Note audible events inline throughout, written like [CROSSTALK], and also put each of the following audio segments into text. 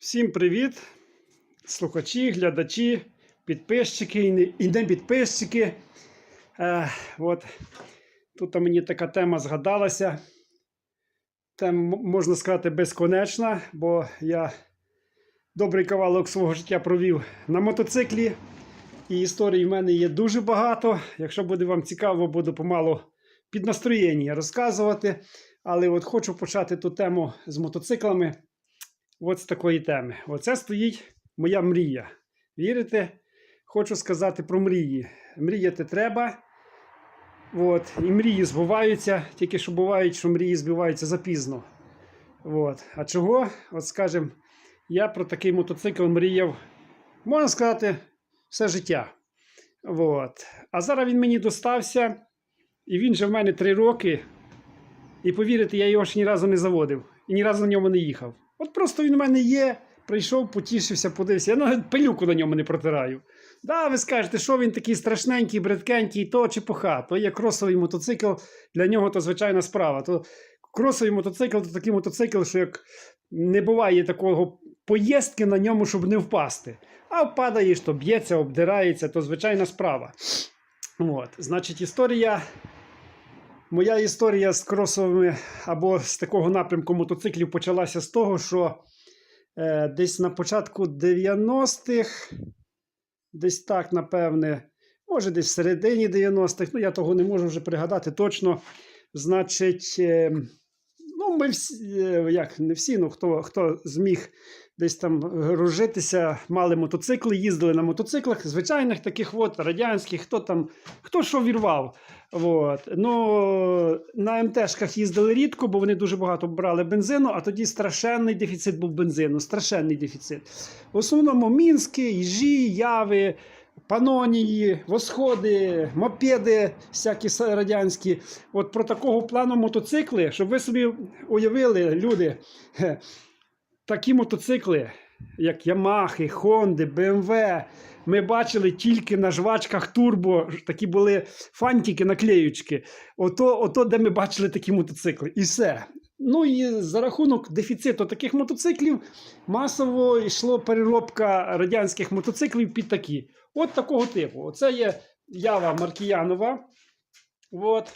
Всім привіт, слухачі, глядачі, підписчики і не, підписчики. Е, от, тут мені така тема згадалася. Тема, можна сказати, безконечна, бо я добрий кавалок свого життя провів на мотоциклі. І історій в мене є дуже багато. Якщо буде вам цікаво, буду помалу під настроєння розказувати. Але от хочу почати ту тему з мотоциклами. От з такої теми. Оце стоїть моя мрія. Вірите? Хочу сказати про мрії. Мріяти треба. От. І мрії збуваються, тільки що бувають, що мрії збиваються запізно. От. А чого? От скажем, я про такий мотоцикл мріяв, можна сказати, все життя. От. А зараз він мені достався, і він же в мене три роки. І повірите, я його ж ні разу не заводив і ні разу на ньому не їхав. От просто він у мене є, прийшов, потішився, подивився. Я навіть пилюку на ньому не протираю. Да, ви скажете, що він такий страшненький, бридкенький, то чепуха, то є кросовий мотоцикл, для нього то звичайна справа. То кросовий мотоцикл то такий мотоцикл, що як не буває такого поїздки на ньому, щоб не впасти. А впадаєш, то б'ється, обдирається, то звичайна справа. От, значить, історія. Моя історія з кросовими або з такого напрямку мотоциклів почалася з того, що е, десь на початку 90-х, десь так, напевне, може, десь в середині 90-х, ну я того не можу вже пригадати точно. Значить, е, ну, ми всі, е, як не всі, ну хто, хто зміг десь там гружитися, мали мотоцикли, їздили на мотоциклах, звичайних таких от, радянських, хто там, хто що вірвав. От. Ну, на МТшках їздили рідко, бо вони дуже багато брали бензину, а тоді страшенний дефіцит був бензину, страшенний дефіцит. В основному Мінськи, Іжі, Яви, Панонії, Восходи, мопеди, всякі радянські. От про такого плану мотоцикли, щоб ви собі уявили, люди, такі мотоцикли, як Ямахи, Хонди, БМВ, ми бачили тільки на жвачках турбо, такі були фантики, наклеючки. Ото, ото, де ми бачили такі мотоцикли. І все. Ну і за рахунок дефіциту таких мотоциклів масово йшло переробка радянських мотоциклів під такі. От такого типу. Оце є Ява Маркіянова. От.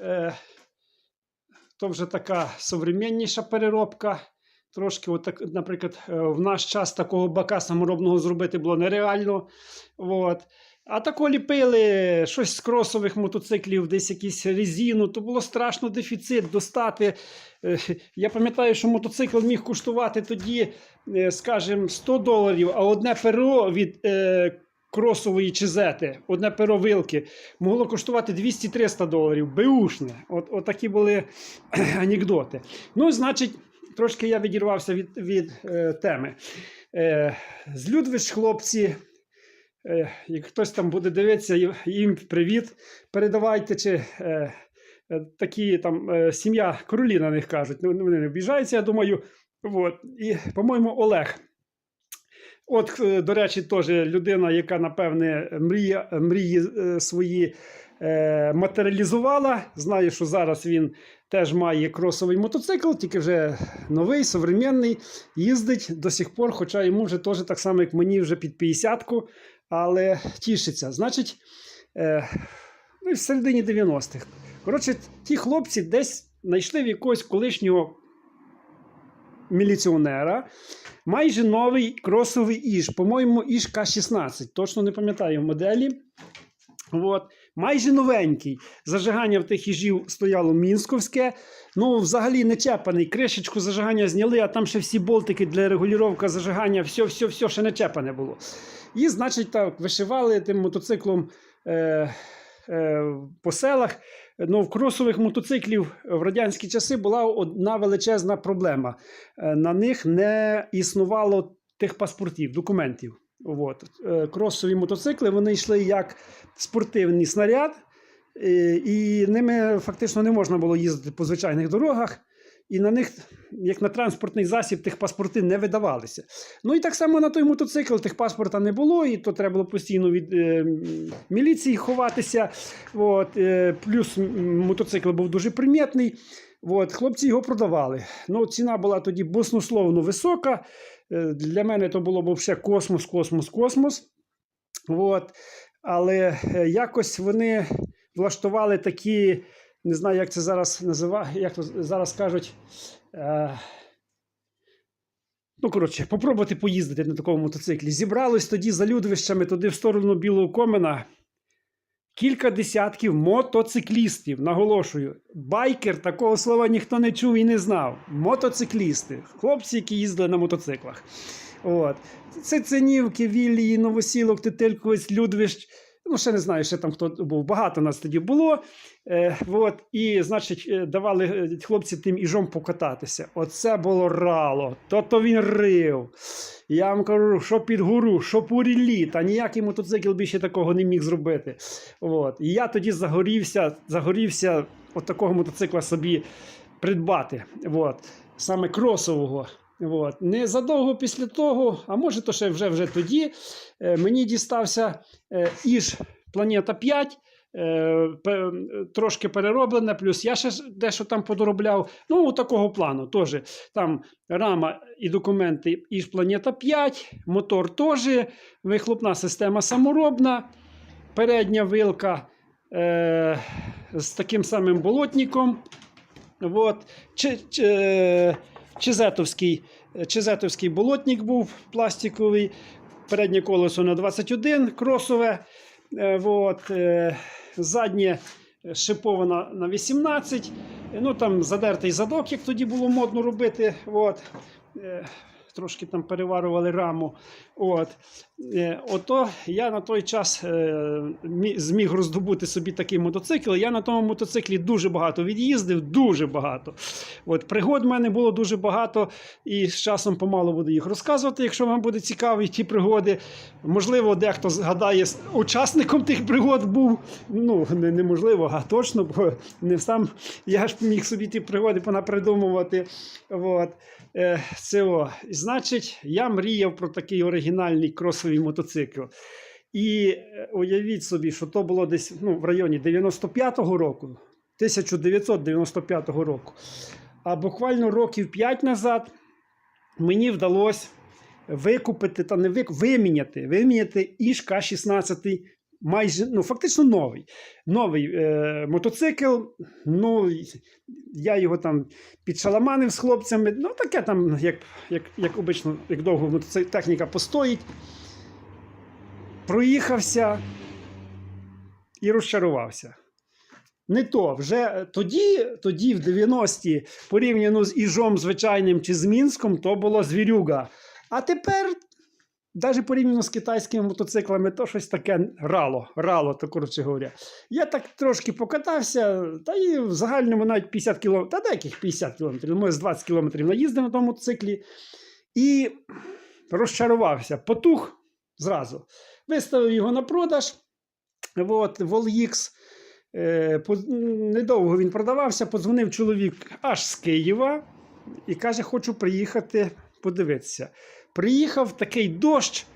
Е, то вже така современніша переробка. Трошки, от так, наприклад, е, в наш час такого бака саморобного зробити було нереально. От. А тако ліпили щось з кросових мотоциклів, десь якісь резину, то було страшно дефіцит достати. Е, Я пам'ятаю, що мотоцикл міг коштувати тоді, е, скажімо, 100 доларів, а одне перо від кросової чизети, одне перо вилки, могло коштувати 200-300 доларів. Беушне. От, от такі були [CLEARS THROAT] анекдоти. Ну, значить, трошки я відірвався від, від е, теми. Е, з Людвич, хлопці. Е, як хтось там буде дивитися, їм привіт. Передавайте, чи е, е, такі там е, сім'я королі на них кажуть. Ну, вони не обіжаються, я думаю. От. І, по-моєму, Олег. От, е, до речі, теж людина, яка, напевне, мріє, мрії свої матеріалізувала. Знаю, що зараз він теж має кросовий мотоцикл, тільки вже новий, современний, їздить до сих пор, хоча йому вже теж так само, як мені, вже під 50-ку, але тішиться. Значить, е, ну, в середині 90-х. Коротше, ті хлопці десь знайшли в якогось колишнього міліціонера майже новий кросовий Іж, по-моєму, Іж К-16, точно не пам'ятаю моделі. От. Майже новенький. Зажигання в тих їжів стояло мінсковське. Ну, взагалі не чепаний. Кришечку зажигання зняли, а там ще всі болтики для регулювання зажигання, все, все, все ще не чепане було. І, значить, так, вишивали тим мотоциклом е, е, по селах. Ну, в кросових мотоциклів в радянські часи була одна величезна проблема. Е, На них не існувало тих паспортів, документів. От. Е, Кросові мотоцикли вони йшли як спортивний снаряд, е, і ними фактично не можна було їздити по звичайних дорогах. І на них, як на транспортний засіб, тих паспорти не видавалися. Ну і так само на той мотоцикл тих паспорта не було, і то треба було постійно від е, міліції ховатися. От, е, плюс мотоцикл був дуже примітний. От, хлопці його продавали. Ну, ціна була тоді баснословно висока. Е, Для мене то було б ще космос, космос, космос. От. Але е, якось вони влаштували такі, не знаю, як це зараз називає, як зараз кажуть. Е, Ну, коротше, попробувати поїздити на такому мотоциклі. Зібралось тоді за людвищами туди в сторону Білого Комена. Кілька десятків мотоциклістів, наголошую. Байкер такого слова ніхто не чув і не знав. Мотоциклісти, хлопці, які їздили на мотоциклах. От. Це Ценівки, Віллії, Новосілок, Тетельковець, Людвищ. Ну, ще не знаю, ще там хто був. Багато нас тоді було. Е, от, і, значить, е, давали е, хлопці тим іжом покататися. Оце було рало. То-то він рив. Я вам кажу, що під гору, що по рілі, та ніякий мотоцикл більше такого не міг зробити. От. І я тоді загорівся, загорівся от такого мотоцикла собі придбати. От. Саме кросового. От. Незадовго після того, а може, то ще вже, вже тоді, е, мені дістався е, Іж Планета 5. е, Трошки перероблене, плюс я ще дещо там подоробляв. Ну, у такого плану теж. Там рама і документи Іж Планета 5, мотор теж, вихлопна система саморобна, передня вилка е, з таким самим болотником. От. Чи, чи, е, Чизетовський, Чизетовський болотник був пластиковий, переднє колесо на 21 кросове. Е, от, е, заднє шипована на 18. Е, Ну там задертий задок, як тоді було модно робити. От. Трошки там переварували раму. От. Е, Ото я на той час е, зміг роздобути собі такий мотоцикл. Я на тому мотоциклі дуже багато від'їздив, дуже багато. От, пригод в мене було дуже багато, і з часом помалу буду їх розказувати, якщо вам буде цікаві ті пригоди. Можливо, дехто згадає, учасником тих пригод був. Ну, неможливо, а точно, бо не сам я ж міг собі ті пригоди понапридумувати. От. Е, це о. Значить, я мріяв про такий оригінальний кросовий мотоцикл. І е, уявіть собі, що то було десь ну, в районі 95-го року, 1995 року. А буквально років 5 назад мені вдалося викупити та не вик... виміняти, виміняти Іж К-16, майже ну, фактично новий. Новий е, мотоцикл. Ну, я його там підшаламанив з хлопцями. Ну, таке там, як, як, як обично, як довго техніка постоїть. Проїхався і розчарувався. Не то, вже тоді, тоді в 90-ті, порівняно з Іжом звичайним чи з Мінськом, то було звірюга. А тепер, навіть порівняно з китайськими мотоциклами, то щось таке рало, рало, то коротше говоря. Я так трошки покатався, та і в загальному навіть 50 кілометрів, та деяких 50 кілометрів, може з 20 кілометрів наїздив на тому мотоциклі. І розчарувався, потух зразу. Виставив його на продаж. От, Volx. Е, недовго він продавався, подзвонив чоловік аж з Києва і каже: Хочу приїхати подивитися. Приїхав такий дощ.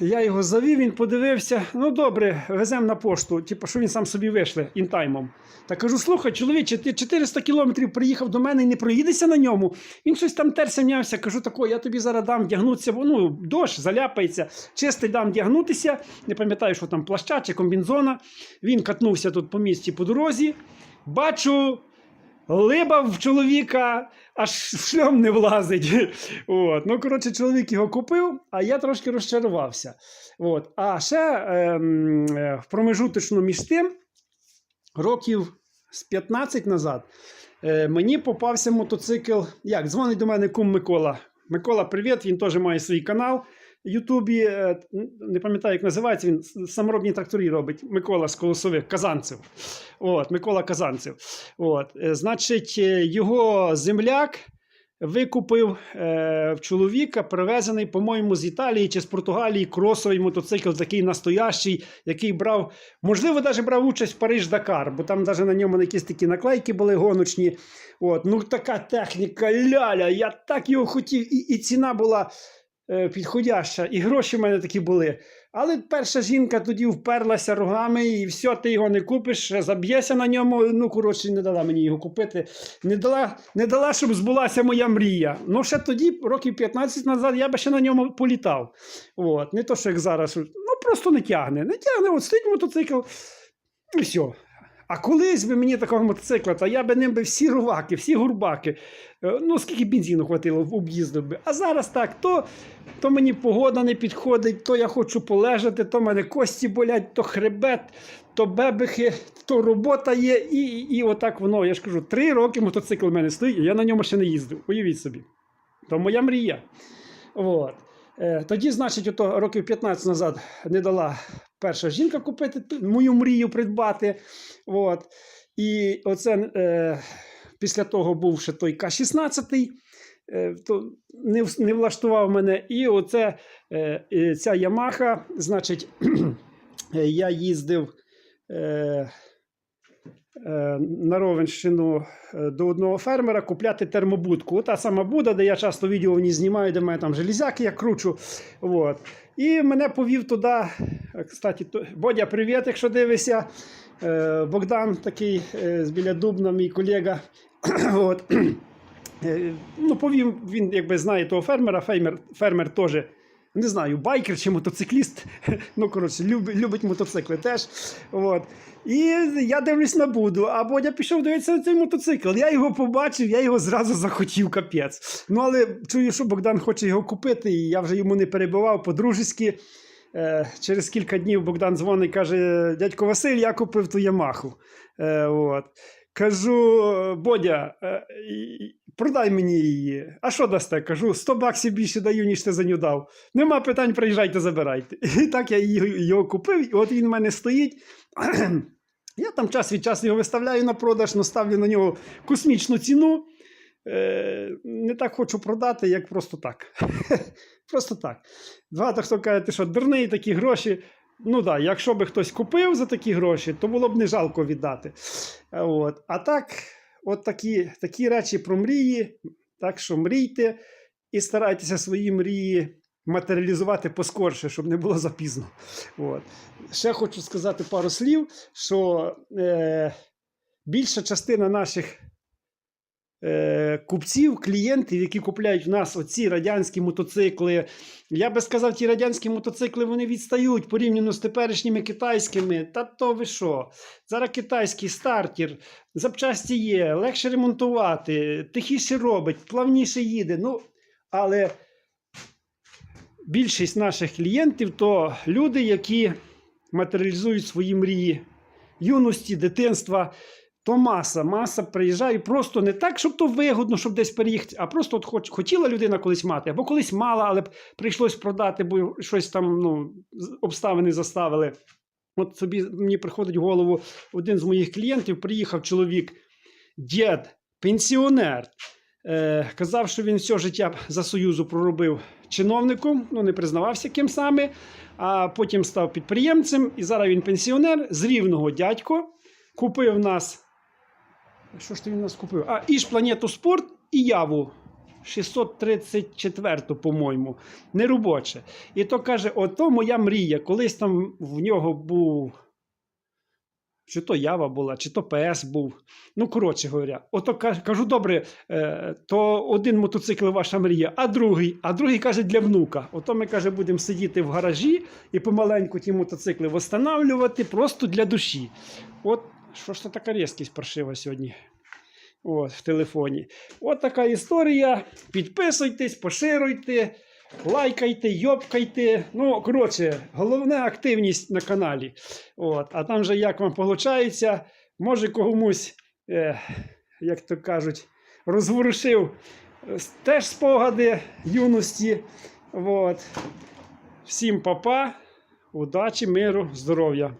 Я його завів, він подивився. Ну, добре, веземо на пошту, типу, що він сам собі вийшли інтаймом. Та кажу: слухай, чоловіче, ти 400 кілометрів приїхав до мене і не проїдешся на ньому. Він щось там терся м'явся. Кажу, тако, я тобі зараз дам вдягнутися, бо ну, дощ заляпається, чистий дам вдягнутися. Не пам'ятаю, що там плаща чи комбінзона. Він катнувся тут по місті по дорозі. Бачу, либа в чоловіка аж в не влазить. От. Ну, коротше, чоловік його купив, а я трошки розчарувався. От. А ще ем, е, в промежуточно між тим, років з 15 назад, е, мені попався мотоцикл. Як? Дзвонить до мене кум Микола. Микола, привіт, він теж має свій канал. Ютубі, е, не пам'ятаю, як називається, він саморобні тракторі робить. Микола з Колосових, Казанцев. От, Микола Казанцев. От, е, значить, е, його земляк викупив е, в чоловіка, привезений, по-моєму, з Італії чи з Португалії кросовий мотоцикл, такий настоящий, який брав, можливо, навіть брав участь в Париж-Дакар, бо там навіть на ньому якісь такі наклейки були гоночні. От, ну така техніка ляля, я так його хотів, і, і ціна була. Е, підходяща, і гроші в мене такі були. Але перша жінка тоді вперлася рогами, і все, ти його не купиш, заб'єшся на ньому. Ну, коротше, не дала мені його купити. Не дала, не дала, щоб збулася моя мрія. Ну, ще тоді, років 15 назад, я би ще на ньому політав. От. Не то, що як зараз. Ну, просто не тягне. Не тягне, от стоїть мотоцикл, і все. А колись би мені такого мотоцикла, то я би ним би всі руваки, всі гурбаки. е, Ну, скільки бензину хватило, об'їздив би. А зараз так, то, то мені погода не підходить, то я хочу полежати, то мене кості болять, то хребет, то бебехи, то робота є. І, і, і отак воно, я ж кажу, три роки мотоцикл в мене стоїть, і я на ньому ще не їздив. Уявіть собі. То моя мрія. От. Е, тоді, значить, ото років 15 назад не дала перша жінка купити мою мрію придбати. От. І оце е, після того був ще той К-16, е, то не, не влаштував мене. І оце е, ця Ямаха, значить, [CLEARS THROAT] я їздив. Е, на Ровенщину е, до одного фермера купляти термобудку. Та сама буда, де я часто відео в ній знімаю, де мене там железяки я кручу. От. І мене повів туди. е, Кстати, Бодя, привіт, якщо дивишся. Е, Богдан такий е, з біля Дубна, мій колега. [CLEARS THROAT] От. Е, Ну, повів, він якби знає того фермера, фермер, фермер теж. Не знаю, байкер чи мотоцикліст. [LAUGHS] Ну, коротше, любить, любить мотоцикли теж. От. І я дивлюсь на Буду, а Бодя пішов дивитися на цей мотоцикл. Я його побачив, я його зразу захотів, капець. Ну, але чую, що Богдан хоче його купити, і я вже йому не перебивав по-дружески. Е, через кілька днів Богдан дзвонить і каже: дядько Василь, я купив ту Ямаху. Е, от. Кажу, Бодя, е, продай мені її. А що дасте? Кажу, 100 баксів більше даю, ніж ти за нього дав. Нема питань, приїжджайте, забирайте. [LAUGHS] І так я її- його купив, і от він в мене стоїть. [CLEARS THROAT] Я там час від часу його виставляю на продаж, но ставлю на нього космічну ціну. Е, не так хочу продати, як просто так. [LAUGHS] просто так. Багато хто каже, ти що дурний такі гроші. Ну так, якщо би хтось купив за такі гроші, то було б не жалко віддати. От. А так, от такі, такі речі про мрії. Так що мрійте і старайтеся свої мрії матеріалізувати поскорше, щоб не було запізно. От. Ще хочу сказати пару слів, що е, більша частина наших купців, клієнтів, які купляють в нас оці радянські мотоцикли. Я би сказав, ті радянські мотоцикли вони відстають порівняно з теперішніми китайськими. Та то ви що? Зараз китайський стартер, запчасті є, легше ремонтувати, тихіше робить, плавніше їде. Ну, але більшість наших клієнтів то люди, які матеріалізують свої мрії юності, дитинства. То маса, маса приїжджає просто не так, щоб то вигодно, щоб десь переїхати, а просто от хоч, хотіла людина колись мати, або колись мала, але прийшлось продати, бо щось там ну, обставини заставили. От собі мені приходить в голову один з моїх клієнтів, приїхав чоловік, дід, пенсіонер. Е, казав, що він все життя за Союзу проробив чиновником, ну не признавався ким саме, а потім став підприємцем, і зараз він пенсіонер з рівного дядько. Купив нас. Що ж ти він нас купив? А, Іж Планету Спорт і Яву. 634, по-моєму, неробоче. І то каже: ото моя мрія. Колись там в нього був. Чи то Ява була, чи то ПС був. Ну, коротше говоря, ото кажу, добре, е, то один мотоцикл ваша мрія, а другий, а другий каже для внука. Ото ми каже, будемо сидіти в гаражі і помаленьку ті мотоцикли встановлювати просто для душі. От що ж це така різкість паршива сьогодні? От, в телефоні. От така історія. Підписуйтесь, поширюйте, лайкайте, йопкайте. Ну, коротше, головне активність на каналі. От, а там же як вам виходить, може комусь, е, як то кажуть, розворушив е, теж спогади юності. От. Всім папа, удачі, миру, здоров'я.